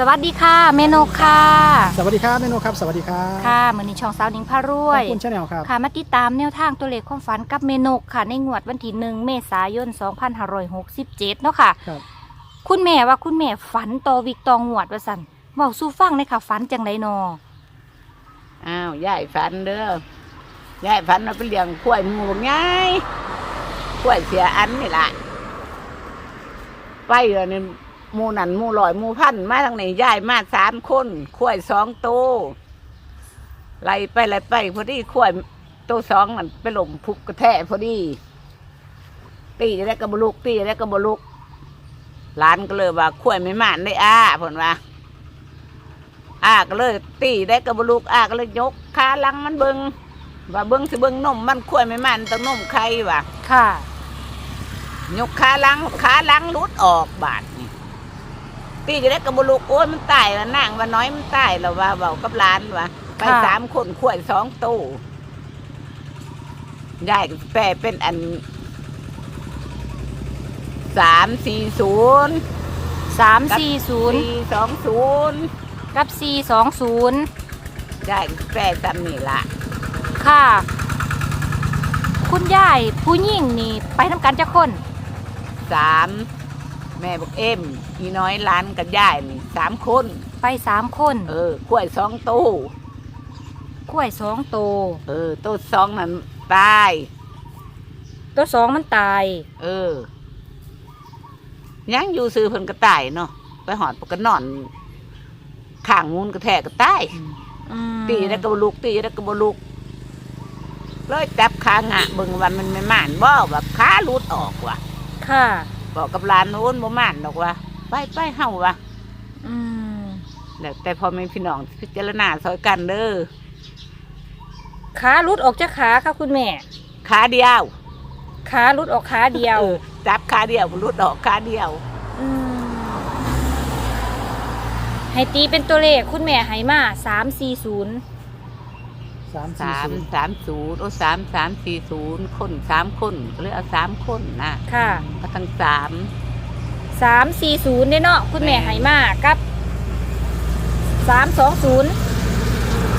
สวัสดีค่ะเมนกค่ะสวัสดีครับแม่นกครับ สวัสดีครับค่ะมือนี้ช่องสาวหนิงพารวขอยบคุณชาแนลครับค่ะมาติดตามแนวทางตัวเลขความฝันกับเมนกค่ะ ในงวดวันที่หนึ่งเมษายน 2567 เนาะค่ะครับคุณแม่ว่าคุณแม่ฝันต่อวิกตองงวดว่าสันเว้าสู้ฟังเลยค่ะฝันจังไรนออ้าวยายฝันเด้อยายฝันว่าไปเลี้ยงกล้วยหมูไงกล้วยเสียอันนี่ล่ะไปเออนี่ หมูนั่นหมูลอยหมูพันมาทางไหนยายมาสามคนกล้วยสองโตวไล่ไปไล่ไปพอดีกล้วยโตวสองมันไปหล่มพุกกระแทกพอดีตีจะได้กระบลุกตีจะได้กระบลุกหลานก็เลยว่ากล้วยไม่มานได้อ้าผลว่าอาก็เลย ตีได้กระบลูกอาก็เลยยกขาหลังมันเบิงว่าเบิงสิเบิงนมมันควรไม่มันต้องนมใครวะค่ะ ยกขาหลังขาหลังรุดออกบาดนี่ ตีจะได้กระบลูกโอ้ยมันตายว่ะนั่งว่าน้อยมันตายแล้วว่าเบากับหลานวะไปค่ะ สามคนขวดสองตู้ยายก็แปลเป็นอันสามสี่ศูนย์340สี่สองศูนย์กับ420ยายก็แปลจำนี่ละค่ะ คุณยายผู้หญิงนี่ไปทำการจะคนสาม แม่บอกเอ็มอีน้อยหล้านกับยายนี่สามคน ไปสามคนเออกล้วยสองตู้กล้วยสองโตวเออตู้สองนั้นตาย ตัวสองมันตาย เออ ยังอยู่ซื้อเพิ่นก็ตายเนาะไปหอดปกก็นอนข้างงูนกระแทกก็ตายอืมตีแล้วก็บลุกตีแล้วก็บลุกเลยจับขางะเบิ่งว่ามันไม่ม่านบ่ว่าขาหลุดออกว่ะค่ะ บอกกับหลานโน้นบ่ม่านดอกว่าไปไปเฮาว่ะอืมแล้วแต่พอแม่พี่น้องพิจารณาซอยกันเด้อขาหลุดออกจากขาค่ะคุณแม่ ขาเดียวขาหลุดออกขาเดียว ออจับขาเดียวรุดออกขาเดียวมให้ตีเป็นตัวเลขคุณแม่ให้มาสามสี่ศูนย์ สามสาสี่มศูนย์สามศูนย์โอ้สามสามสี่ศูนย์คนสามคนก็เลยเอาสามคนนะค่ะเอาทั้งสามสามสี่ศูนย์เนาะคุณแม่ให้มากับสามสองศูนย์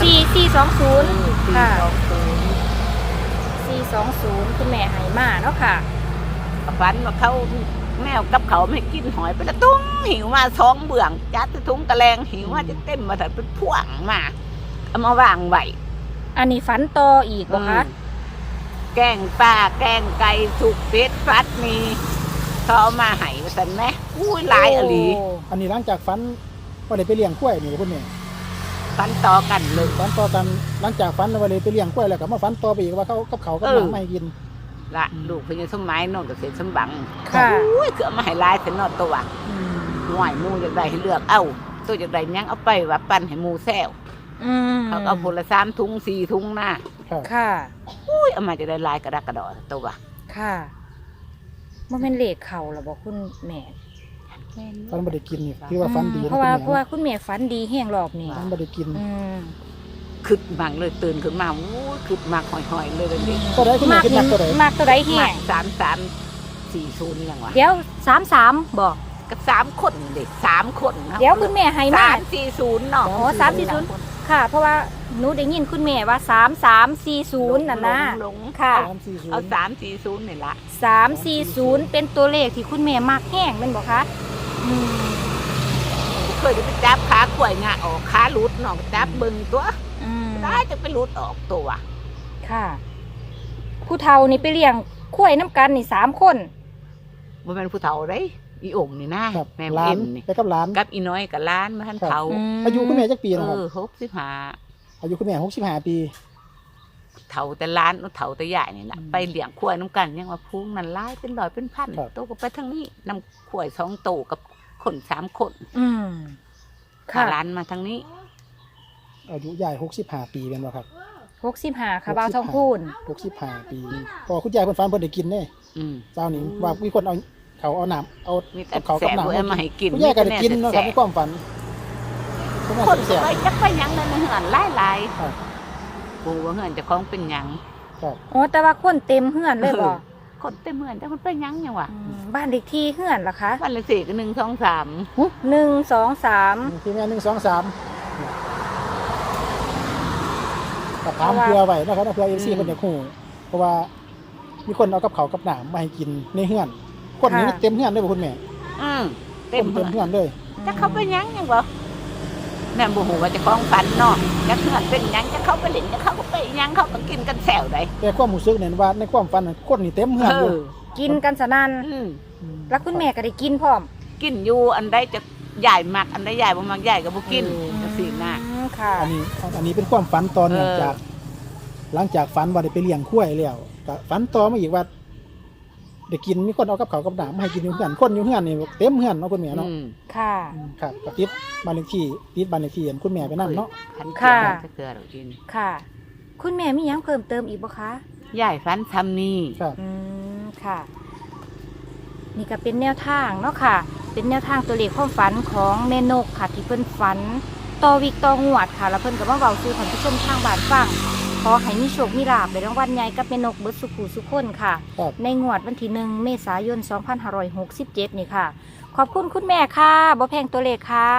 สี่สี่สองศูนย์สี่ค่ะสองศูนย์สี่สองศูนย์คุณแม่ให้มาเนาะค่ะฝันว่าเขาแมวกับเขาไม่กินหอยไปละตุ้งหิวมาสองเบื้องจัดใส่ถุงตะแลงหิวมาจะเต็มมาแต่เป็นพ่วงมาเอามาวางไว้ อันนี้ฝันต่ออีกบ่คะอืมแกงปลาแกงไก่สุกเป็ดฟัดมีเขาเอามาให้มาสันไหมอุ้ยหลายอหลีโอันนี้หลังจากฟันว่าเลยไปเลี้ยงกล้วยนี่คุณแม่ฟันต่อกันเลย ฟันต่อกันหลังจากฟันว่าเลยไปเลี้ยงกล้วยแล้วก็มาฟันต่อไปอีกว่าเขากับเขากับเอหอมาไม่กิน ละลูกพญาสมัยนนกับเสียสมบังค่ะอุ้ยเกือมาให้หลายเสนอตัวอืมหน่วยหมูจากใดให้เลือกเอาตัวจากใดยังเอาไปว่าปั้นให้หมูแซว อืมเขาก็เอาผลละสามถุงสี่ถุงหน้าครับค่ะ อุ้ยเอามาจะได้หลายกระดักกระดอตัวค่ะมันเป็นเลขเข่าหรอบอกคุณแม่ฟันบ่ได้กินนี่คือว่าฟันดีอืมนะเพราะว่าคุณเพราะแม่ว่าคุณแม่ฝันดีแห้งรอบนี้ฟันบ่ได้กินอืมคึดมังเลยตื่นขึ้นมาอุ้ยคึดมากหอยๆเลยเลยดิตัวใดคุณแม่คิดหนักตัวใดมากตัวใดแห้มางสามสามสี่ศูนย์ยังวะเดี๋ยวสามสามบอกก็สามคนเด็กสามคนนะเดี๋ยวคุณแม่ให้มาสามสี่ศูนย์เนาะอ๋อสามสี่ศูนย์ ค่ะ เพราะว่าหนูได้ยินคุณแม่ว่าสามสามสี่ศูนย์น่ะนะหลงค่ะ สามสี่ศูนเอาย์สามสี่ศูนย์นี่ละสามสี่ศูนย์เป็นตัวเลขที่คุณแม่มากแห้งแมันบอกคะอืมเคยจะไปจับขาข่วยงาออกขาหลุดเนาะจับเบิ่งตัวอืมได้จะไปหลุดออกตัวค่ะผู้เฒ่านี่ไปเลี้ยงคุ้ยน้ำกันนี่สามคนมันเป็นผู้เฒ่าเด้ อีองค์นี่นะครับแม่หลาเอ็นมนี่ไปกับหลาน กับอีน้อยกับล้านมาท่านครับเฒ่ามอายุคุณแม่จักปีเอนะครับอหกสิบห้าอายุคุณแม่หกสิบห้าปีเฒ่าแต่ล้านเฒ่าแต่ใหญ่นี่ละอืมไปเลี้ยงข่วยน้ำกันยังว่าพุงนั่นร้ายเป็นร้อยเป็นพันครับ โตก็ไปทางนี้นำข่วยสองโตกับคนสามคนอืมขาค่ะล้านมาทางนี้ อายุยายหกสิบห้าปีเป็นบ่ครับหกสิบห้าค่ะบ่าวทองพูนหกสิบห้าปีพอคุณยายคนฟันเพิ่นได้กินเน่อืมเจ้านี่ว่ามีคนเอา เขาเอาน้ำเอามีแต่กับเขาแสกับบน้ำเอามาให้กินคุณยายก็ได้กินเนาะครับในมีความฝันคุณแต่แม่คนเสียไปจักไปหยังนั่นเหือนหลายหลายครับ ปูว่าเหือนเจะคล้าของเป็นหยังครับอ๋อแต่ว่าคนเต็มเฮือนเลยบ่คนเต็มเมือนแต่มันเป็นหยังยังวะอืมบ้านเลขที่เฮือนล่ะคะวันละสี่ก็หนึ่งสองสามหนึ่งสองสามทีแม่หนึ่งสองสามกับถามเพื่อไว้นะครับเพื่อเอฟซีคนเดียวคู่เพราะว่ามีคนเอากับเขาวกับหนามมาให้กินในเฮือน คนนี้เต็มเฮือนเลยบ่คุณแม่อืมเต็เต็มมเต็เมืมอนเฮือนเลยจะเขาเป็นหยังยังวะแม่บุหูว่าเจะคล้าของฟันเนาะจะเหือนเป็นหยังจะเข้าไปเล่นจะเข้าไปหยังเขาก็กินกันแซวได้แต่ความรู้สึกเนี่ยว่าในความฝันน่ะคนนี่เต็มเฮือนอยู่กินกันสนั่นอืมแล้วคุณแม่ก็ได้กินพร้อมกินอยู่อันใดจะใหญ่มักอันใดใหญ่บ่มักใหญ่ก็บ่กินอืมจังซี่นะ อืมค่ะอันนี้อันนี้เป็นความฝันตอนเนื่องเออ จาก หลังจากฝันว่าได้ไปเลี้ยงควายแล้วก็ฝันต่อมาอีกว่า ได้กินมีคนเอากับเขาวกับหนามมาให้กินอยู่เฮือนคนอยู่เฮือนนี่เต็มเฮือนเนาะคุณแม่เนาะอืมค่ะ อืมครับกับติดบ้านเลขที่ติดบ้านเลขที่อันคุณแม่ไปนั่นเนาะพันค่ะเกลือจะเกลือเรากินค่ะ คุณแม่มีหยังเพิ่มเติมอีกบ่คะใหญ่ฟันทำนี่ ครับ อืมค่ะ นี่ก็เป็นแนวทางเนาะค่ะ เป็นแนวทางตัวเลขความฝันของแม่นกค่ะที่เพิ่นฝันต่อวิกต่องวดค่ะ แล้วเพิ่นก็มาเว้าสู่ท่านผู้ชมทางบ้านฟัง ขอให้มีโชคมีลาภในรางวัลใหญ่กับแม่นกเบิดสุขูสุขคนค่ะ ครับในงวดวันที่หนึ่งเมษายน 2567 นี่ค่ะ ขอบคุณคุณแม่ค่ะบ่แพงตัวเลขค่ะ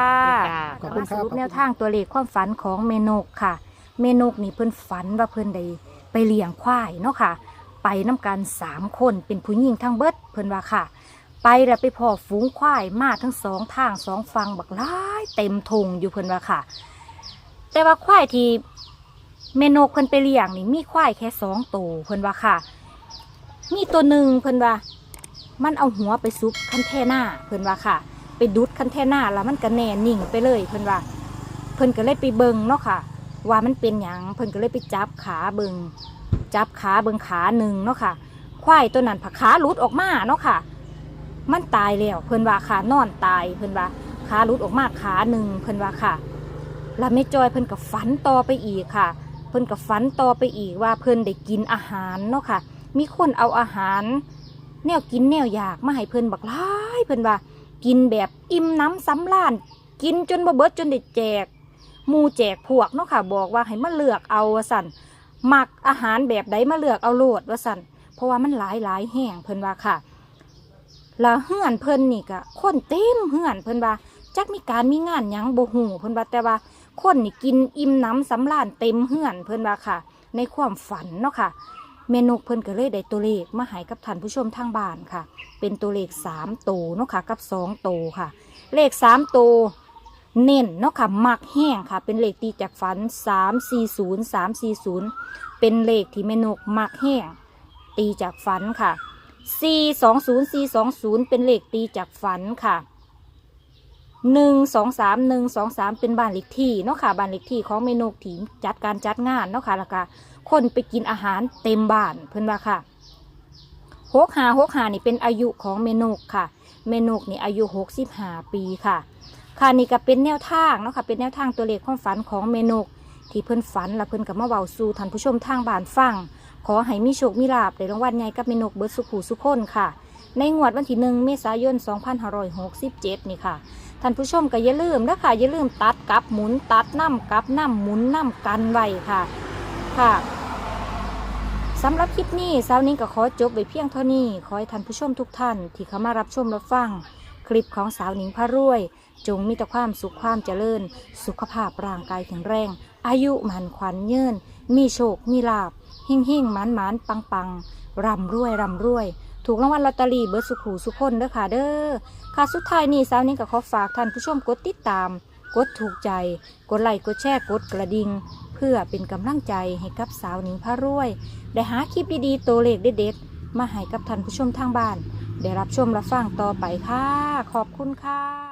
จ้าขอบคุณมาครัสบ รุปแนวทางตัวเลขความฝันของเมนกค่ะ เมนกนี่เพิ่นฝันว่าเพิ่นได้ไปเลี้ยงควายเนาะค่ะ ไปน้กันสามคนเป็นผู้หญิงทั้งเบิดเพิ่นว่าค่ะ ไปแล้วไปพอฝูงควายมาทั้งสองทางสองฝั่งบักหลายเต็มทงอยู่เพิ่นว่าค่ะ แต่ว่าควายที่ เมนกเพิ่นไปเลี้ยงนี่มีควายแค่สองตัวเพิ่นว่าค่ะ มีตัวหนึ่งเพิ่นว่า มันเอาหัวไปซุกคันแท่หน้าเพิ่นว่าค่ะ ไปดุดคันแท่หน้าแล้วมันก็แน่นิ่งไปเลยเพิ่นว่า เพิ่นก็เลยไปเบิงเนาะค่ะ ว่ามันเป็นหยังเพิ่นก็เลยไปจับขาเบิงจับขาเบิงขาหนึ่งเนาะค่ะ ควายตัวนั้นผักขาหลุดออกมาเนาะค่ะ มันตายแล้วเพิ่นว่าขานอนตายเพิ่นว่าขาหลุดออกมาขาหนึ่งเพิ่นว่าค่ะแล้วแม่จอยเพิ่นก็ฝันต่อไปอีกค่ะ เพิ่นก็ฝันต่อไปอีกว่าเพิ่นได้กินอาหารเนาะค่ะ มีคนเอาอาหาร แนวกินแนวอยากมาให้เพิ่นบักหลายเพิ่นว่า กินแบบอิ่มน้ำสำราญกินจนบ่เบิดจนได้แจกหมูแจกพวกเนาะค่ะ บอกว่าให้มาเลือกเอาว่าสั่นมักอาหารแบบใดมาเลือกเอาโลดว่าสั่นเพราะว่ามันหลายหลายแห้งเพิ่นว่าค่ะแล้วเฮือนเพิ่นนี่ก็คนเต็มเฮือนเพิ่นว่าจักมีการมีงานยังบ่ฮู้เพิ่นว่าแต่ว่า คนนี่กินอิ่มน้ำสำราญเต็มเฮือนเพิ่นว่าค่ะ ในความฝันเนาะค่ะเมนูเพิ่นก็เลยได้ตัวเลขมาให้กับท่านผู้ชมทางบ้านค่ะ เป็นตัวเลขสามตัวเนาะค่ะกับสองตัวค่ะ เลขสามตัวเน้นเนาะค่ะมักแห้งค่ะ เป็นเลขตีจากฝันสามสี่ศูนย์สามสี่ศูนย์เป็นเลขที่เมนูมักแห้งตีจากฝันค่ะสี่สองศูนย์สี่สองศูนย์เป็นเลขตีจากฝันค่ะ หนึ่งสองสามหนึ่งสองสามเป็นบ้านเลขที่เนาะค่ะบ้านเลขที่ของเมนูที่จัดการจัดงานเนาะค่ะแล้วก็คนไปกินอาหารเต็มบ้านเพื่อนว่าค่ะหกหาหกหานี่เป็นอายุของเมนูค่ะ เมนูนี่อายุหกสิบห้าปีค่ะ ค่ะนี่ก็เป็นแนวทางเนาะค่ะเป็นแนวทางตัวเลขความฝันของเมนูที่เพิ่อนฝันและเพิ่อนกับมาเว้าสู่ท่านผู้ชมทางบ้านฟังขอให้มีโชคมีลาภในรางวัลใหญ่กับเมนูเบิร์ดสุขูสุขคนค่ะ ในงวดวันที่หนึ่งเมษายน 2567 นี่ค่ะ ท่านผู้ชมก็อย่าลืมนะคะอย่าลืมตัดกลับหมุนตัดน้ำกลับน้ำหมุนน้ำกันไว้ค่ะค่ะสำหรับคลิปนี้สาวนิ้งก็ขอจบไว้เพียงเท่านี้ ขอให้ท่านผู้ชมทุกท่าน ที่เข้ามารับชมรับฟัง คลิปของสาวนิ้งพระรวย จงมีแต่ความสุขความเจริญ สุขภาพร่างกายแข็งแรง อายุมันขวัญยืนมีโชค มีลาบเฮ่งเฮ่งหมันหมันปังปังร่ำรวยร่ำรวยรวย ถูกรางวัลลอตเตอรี่เบอร์สุขูสุขคนเด้อค่ะเด้อค่ะสุดท้ายนี้สาวนิ้งก็ขอฝากท่านผู้ชมกดติดตาม กดถูกใจ กดไลค์กดแชร์กดกระดิ่งเพื่อเป็นกำลังใจให้กับสาวหนิงพระรวย ได้หาคลิปดีๆตัวเลขเด็ดๆมาให้กับท่านผู้ชมทางบ้าน ได้รับชมรับฟังต่อไปค่ะ ขอบคุณค่ะ